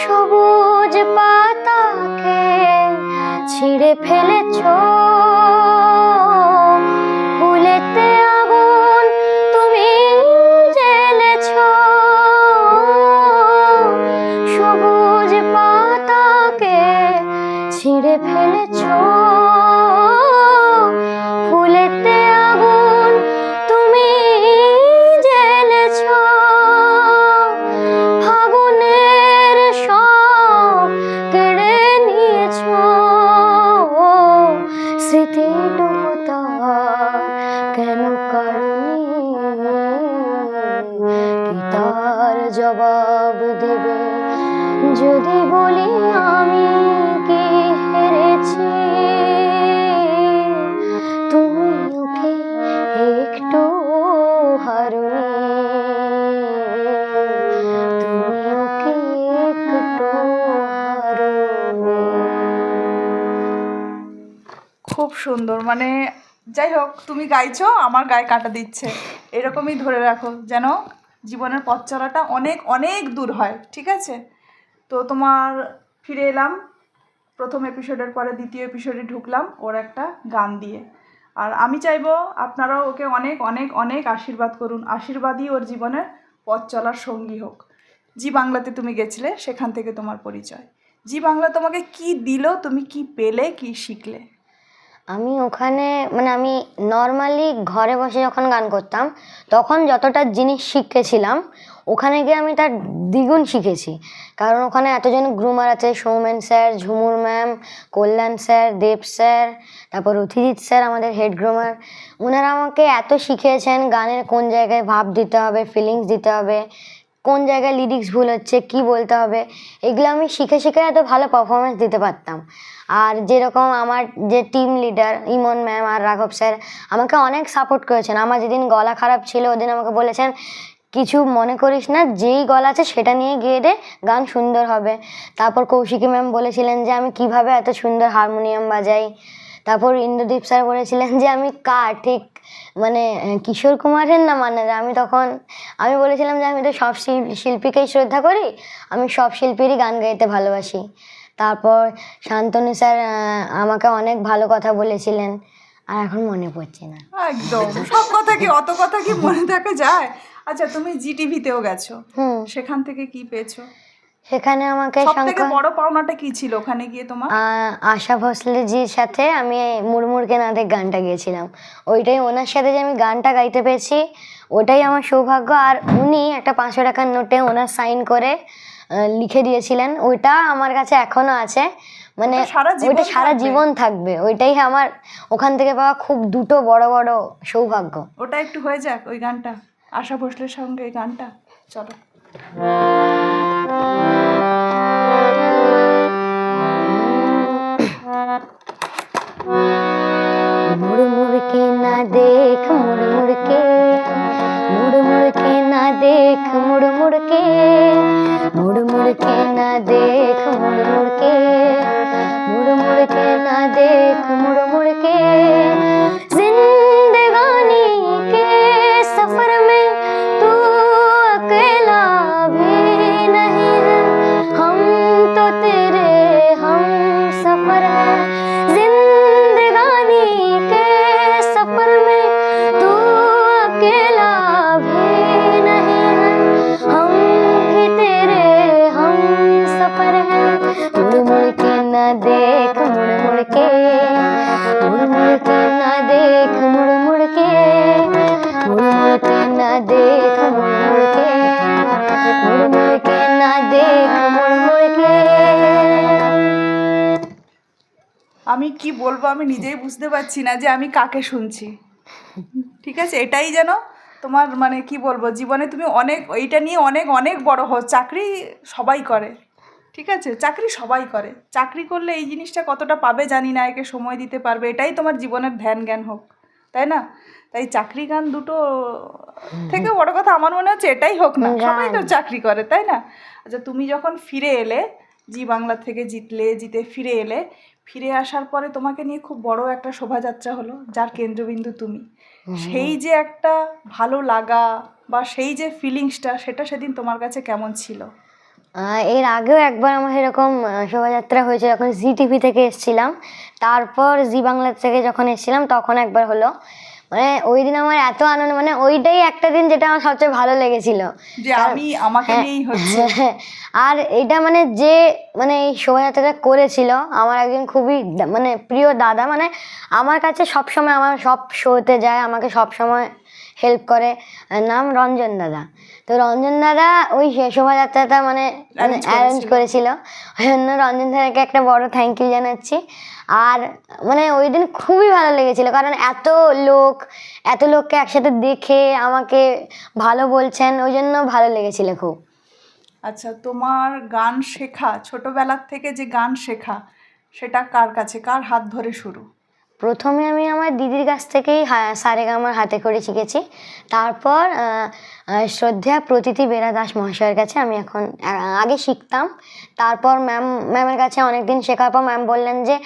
সবুজ পাতাকে ছিঁড়ে ফেলেছ। সুন্দর। মানে যাই হোক, তুমি গাইছো, আমার গায়ে কাটা দিচ্ছে। এরকমই ধরে রাখো যেন জীবনের পথ চলাটা অনেক অনেক দূর হয়, ঠিক আছে? তো তোমার ফিরে এলাম। প্রথম এপিসোডের পরে দ্বিতীয় এপিসোডে ঢুকলাম ওর একটা গান দিয়ে। আর আমি চাইব আপনারাও ওকে অনেক অনেক অনেক আশীর্বাদ করুন। আশীর্বাদই ওর জীবনের পথ চলার সঙ্গী হোক। জি বাংলাতে তুমি গেছিলে, সেখান থেকে তোমার পরিচয়। জি বাংলা তোমাকে কি দিল, তুমি কি পেলে, কি শিখলে? আমি ওখানে মানে আমি নর্মালি ঘরে বসে যখন গান করতাম, তখন যতটা জিনিস শিখেছিলাম, ওখানে গিয়ে আমি তার দ্বিগুণ শিখেছি। কারণ ওখানে এতজন গ্রুমার আছে Soumen sir Jhumur ma'am Kalyan sir Dev sir তারপর অথিজিৎ স্যার আমাদের হেড গ্রুমার ওনারা আমাকে এত শিখিয়েছেন, গানের কোন জায়গায় ভাব দিতে হবে ফিলিংস দিতে হবে। কোন জায়গায় লিরিক্স ভুল হচ্ছে, কি বলতে হবে, এগুলো আমি শিখে শিখে এত ভালো পারফরমেন্স দিতে পারতাম। আর যেরকম আমার যে টিম লিডার ইমন ম্যাম আর রাঘব স্যার আমাকে অনেক সাপোর্ট করেছেন। আমার যেদিন গলা খারাপ ছিল, ওদিন আমাকে বলেছেন, কিছু মনে করিস না, যেই গলা আছে সেটা নিয়ে গিয়ে দে, গান সুন্দর হবে। তারপর কৌশিকী ম্যাম বলেছিলেন যে, আমি কীভাবে এত সুন্দর হারমোনিয়াম বাজাই? তারপর ইন্দ্রদীপ স্যার বলেছিলেন যে, আমি কার ঠিক মানে কিশোর কুমারের না মানে? আমি তখন আমি বলেছিলাম যে আমি তো সব শিল্পীকেই শ্রদ্ধা করি আমি সব শিল্পীরই গান গাইতে ভালোবাসি। তারপর শান্তনু স্যার আমাকে অনেক ভালো কথা বলেছিলেন আর এখন মনে পড়ছে না। একদম। সব কথা কি অত কথা কি মনে থাকা যায়? আচ্ছা তুমি জি টিভিতেও গেছো। হুম। সেখান থেকে কি পেয়েছ? সেখানে আমাকে সব থেকে শঙ্কর বড় পাওনাটা কি ছিল ওখানে গিয়ে তোমার? আশা ভোসলেজির সাথে আমি মুড়মুড়কে না দেখ গানটা গেয়েছিলাম। ওইটাই ওনার সাথে যে আমি গানটা গাইতে পেরেছি ওটাই আমার সৌভাগ্য। আর উনি একটা পাঁচশো টাকার নোটে ওনার সাইন করে লিখে দিয়েছিলেন। ওইটা আমার কাছে এখনও আছে। মানে ওইটা সারা জীবন থাকবে। ওইটাই আমার ওখান থেকে পাওয়া খুব দুটো বড় বড় সৌভাগ্য। ওটা একটু হয়ে যাক ওই গানটা। আশা ভোসলের সঙ্গে এই গানটা। চলো। मुड़ मुड़ के ना देख मुड़ मुड़ के मुड़ मुड़ के ना देख मुड़ मुड़ के मुड़ मुड़ के ना देख मुड़ मुड़ के मुड़ मुड़ के ना देख मुड़ मुड़ के আমি কি বলব আমি নিজেই বুঝতে পারছি না যে আমি কাকে শুনছি। ঠিক আছে? এটাই যেন তোমার মানে কি বলব, জীবনে তুমি অনেক, এইটা নিয়ে অনেক অনেক বড় হো চাকরি সবাই করে। ঠিক আছে? চাকরি সবাই করে। চাকরি করলে এই জিনিসটা কতটা পাবে জানি না, একে সময় দিতে পারবে। এটাই তোমার জীবনের ধ্যান জ্ঞান হোক। তাই না? তাই চাকরি গান দুটো থেকে বড় কথা আমার মনে হচ্ছে এটাই হোক না। সবাই তো চাকরি করে তাই না? আচ্ছা তুমি যখন ফিরে এলে জি বাংলা থেকে জিতলে জিতে ফিরে এলে ফিরে আসার পরে তোমাকে নিয়ে খুব বড় একটা শোভাযাত্রা হলো যার কেন্দ্রবিন্দু তুমি। সেই যে একটা ভালো লাগা বা সেই যে ফিলিংসটা সেটা সেদিন তোমার কাছে কেমন ছিল? এর আগেও একবার আমার এরকম শোভাযাত্রা হয়েছে যখন জি টিভি থেকে এসেছিলাম। তারপর জি বাংলা থেকে যখন এসেছিলাম তখন একবার হলো। মানে ওই দিন আমার এত আনন্দ মানে ওইটাই একটা দিন যেটা আমার সবচেয়ে ভালো লেগেছিল। যে আমি আমাকে নিয়েই হচ্ছে। আর এটা মানে যে মানে এই শোভাযাত্রাটা করেছিল আমার একজন খুবই মানে প্রিয় দাদা মানে আমার কাছে সবসময় আমার সব শোতে যায় আমাকে সব সময় হেল্প করে। নাম রঞ্জন দাদা। তো রঞ্জন দাদা ওই শোভাযাত্রাটা মানে মানে অ্যারেঞ্জ করেছিল। করেছিল। ওই জন্য রঞ্জন দাদাকে একটা বড় থ্যাংক ইউ জানাচ্ছি। আর মানে ওই দিন খুবই ভালো লেগেছিল। কারণ এত লোক এত লোককে একসাথে দেখে আমাকে ভালো বলছেন ওই জন্য ভালো লেগেছিল খুব। আচ্ছা তোমার গান শেখা ছোটবেলার থেকে যে গান শেখা সেটা কার কাছে? কার হাত ধরে শুরু? প্রথমে আমি আমার দিদির কাছ থেকেই সারেগামার হাতে করে শিখেছি। তারপর শ্রদ্ধা প্রতীতি বেরা দাস মহাশয়ের কাছে আমি এখন আগে শিখতাম। তারপর ম্যাম, ম্যামের কাছে অনেকদিন শেখার পর ম্যাম বললেন যে,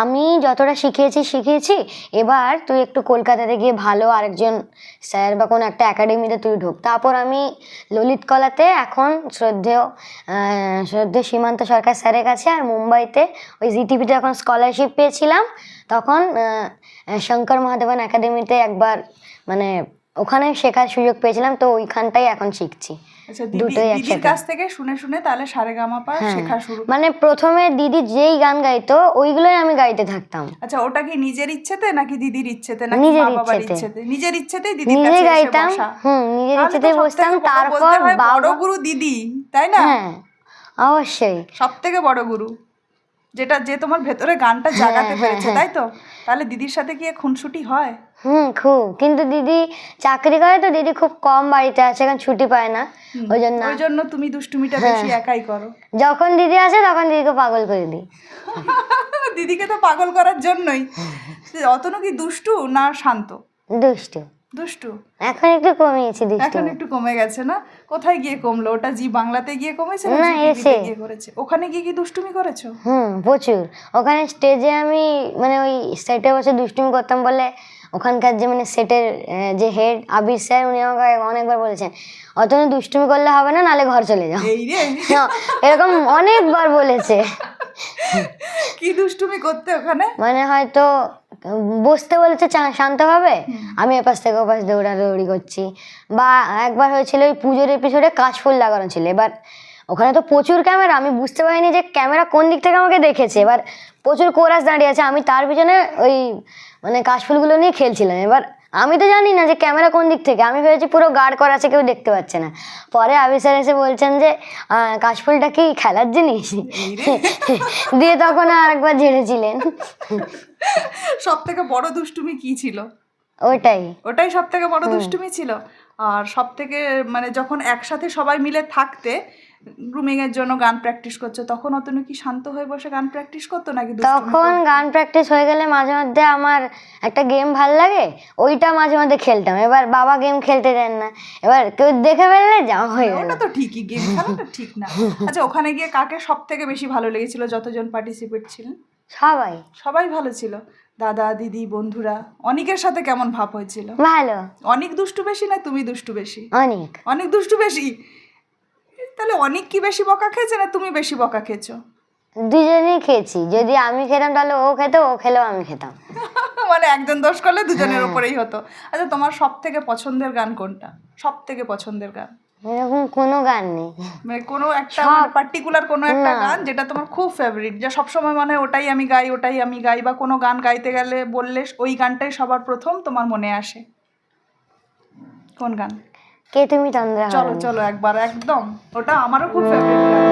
আমি যতটা শিখিয়েছি শিখিয়েছি এবার তুই একটু কলকাতাতে গিয়ে ভালো আরেকজন স্যার বা কোনো একটা একাডেমিতে তুই ঢুক। তারপর আমি ললিত কলাতে এখন শ্রদ্ধেয় শ্রদ্ধেয় সীমান্ত সরকার স্যারের কাছে আর মুম্বাইতে ওই জিটিভিতে যখন স্কলারশিপ পেয়েছিলাম। তখন শঙ্কর মহাদেবন একাডেমিতে একবার মানে ওখানে শেখার সুযোগ পেয়েছিলাম তো ওইখানটাই এখন শিখছি। আচ্ছা দুটোই একসাথে। কাছ থেকে শুনে শুনে তাহলে সারেগামাপা হ্যাঁ। শেখা শুরু মানে প্রথমে দিদি যেই গান গাইতো ওইগুলোই আমি গাইতে থাকতাম। আচ্ছা ওটা কি নিজের ইচ্ছেতে নাকি দিদির ইচ্ছেতে নাকি নিজের ইচ্ছেতে। ইচ্ছেতে? নিজের ইচ্ছেতেই দিদির কাছে গাইতাম। হুম নিজের তাহলে তো ইচ্ছেতেই সবথেকে বসতাম। তারপর বড় গুরু দিদি তাই না? হ্যাঁ অবশ্যই। সব থেকে বড় গুরু যেটা যে তোমার ভেতরে গানটা জাগাতে হ্যাঁ, পেরেছে হ্যাঁ। তাই তো? তাহলে দিদির সাথে গিয়ে খুনসুটি হয়? হুম খুব। কিন্তু দিদি চাকরি করে তো দিদি খুব কম বাড়িতে আছে কারণ ছুটি পায় না। ওই জন্য ওই জন্য তুমি দুষ্টুমিটা হ্যাঁ। বেশি একাই করো। যখন দিদি আসে তখন দিদিকে পাগল করে দিই। দিদিকে তো পাগল করার জন্যই। অতনু কি দুষ্টু না শান্ত? দুষ্টু। দুষ্টু? এখন একটু কমিয়েছি দুষ্টু। এখন একটু কমে গেছে না? কোথায় গিয়ে কমলো? ওটা জি বাংলাতে গিয়ে কমেছে না এসে। গিয়ে করেছে? ওখানে গিয়ে কি দুষ্টুমি করেছ? হুম প্রচুর। ওখানে স্টেজে আমি মানে ওই সেটে বসে দুষ্টুমি করতাম বলে ওখানকার যে মানে সেটের যে হেড আবির স্যার উনি আমাকে অনেকবার বলেছেন অত দুষ্টুমি করলে হবে না নালে ঘর চলে যাও। এই এরকম অনেকবার বলেছে। কি দুষ্টুমি করতে ওখানে? মানে হয়তো বসতে বলেছে চা- শান্তভাবে আমি এপাশ থেকে ওপাশ দৌড়াদৌড়ি করছি। বা একবার হয়েছিল ওই পুজোর এপিসোডে কাশফুল লাগানো ছিল। এবার ওখানে তো প্রচুর ক্যামেরা আমি বুঝতে পারিনি যে ক্যামেরা কোন দিক থেকে আমাকে দেখেছে। এবার প্রচুর কোরাস দাঁড়িয়ে আছে আমি তার পিছনে ওই মানে কাশফুলগুলো নিয়ে খেলছিলাম। এবার আমি তো জানি না যে ক্যামেরা কোন দিক থেকে। আমি ভেবেছি পুরো গার্ড করা আছে কেউ দেখতে পাচ্ছে না। পরে আবির স্যার এসে বলছেন যে কাশফুলটা কি খেলার জিনিস? দিয়ে তখন আর একবার ঝেড়েছিলেন। সব থেকে বড় দুষ্টুমি কি ছিল? ওটাই। ওটাই সব থেকে বড় দুষ্টুমি ছিল। আর সব থেকে মানে যখন একসাথে সবাই মিলে থাকতে গ্রুমিং এর জন্য গান প্র্যাকটিস করছ তখন অতনু কি শান্ত হয়ে বসে গান প্র্যাকটিস করতো নাকি তখন গান প্র্যাকটিস হয়ে গেলে মাঝে মধ্যে আমার একটা গেম ভালো লাগে ওইটা মাঝে মধ্যে খেলতাম। এবার বাবা গেম খেলতে দেন না। এবার কেউ দেখে ফেললে যাওয়া হয়ে ওটা তো ঠিকই গেম খেলাটা ঠিক না। আচ্ছা ওখানে গিয়ে কাকে সব থেকে বেশি ভালো লেগেছিল? যতজন পার্টিসিপেট ছিলেন? সবাই। সবাই ভালো ছিল। দাদা দিদি বন্ধুরা অনেকের সাথে কেমন ভাব হয়েছিল? ভালো। অনেক দুষ্টু বেশি না তুমি দুষ্টু বেশি? অনেক। অনেক দুষ্টু বেশি? তাহলে অনেক কি বেশি বকা খেয়েছে না তুমি বেশি বকা খেয়েছো? দুজনেই খেয়েছি। যদি আমি খেতাম তাহলে ও খেত ও খেলেও আমি খেতাম। মানে একজন দোষ করলে দুজনের হ্যাঁ। উপরেই হতো। আচ্ছা তোমার সব থেকে পছন্দের গান কোনটা? সব থেকে পছন্দের গান? এরকম কোনো গান নেই। মানে কোনো একটা পার্টিকুলার কোনো একটা গান যেটা তোমার খুব ফেভারিট যা সবসময় মানে ওটাই আমি গাই ওটাই আমি গাই বা কোনো গান গাইতে গেলে বললে ওই গানটাই সবার প্রথম তোমার মনে আসে। কোন গান? কে তুমি তন্দ্রা চলো চলো একবার একদম ওটা আমারও খুব ফেভারিট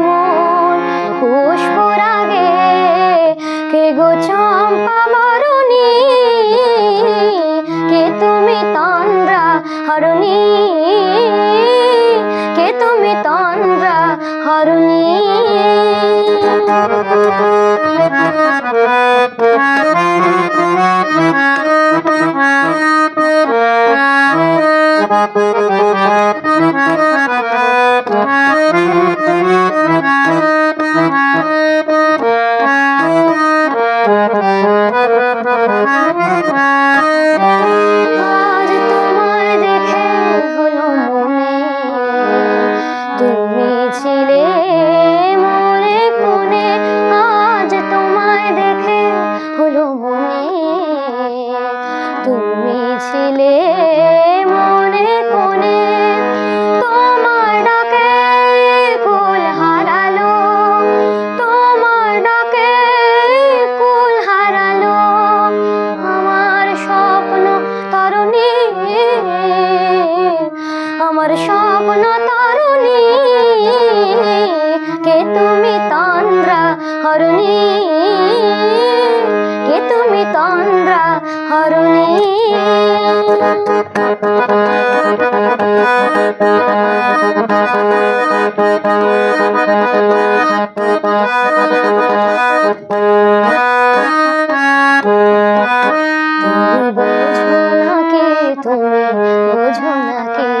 Thank you. স্বপ্ন তরুণী, কে তুমি তন্দ্রা হরণী? কে তুমি তন্দ্রা হরণী? তুমি বোঝো না কে, তুমি বোঝো না কে?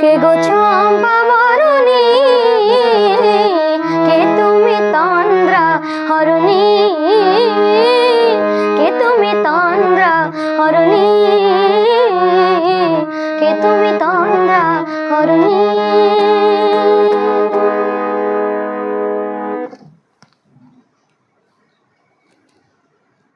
কে গো চম্পা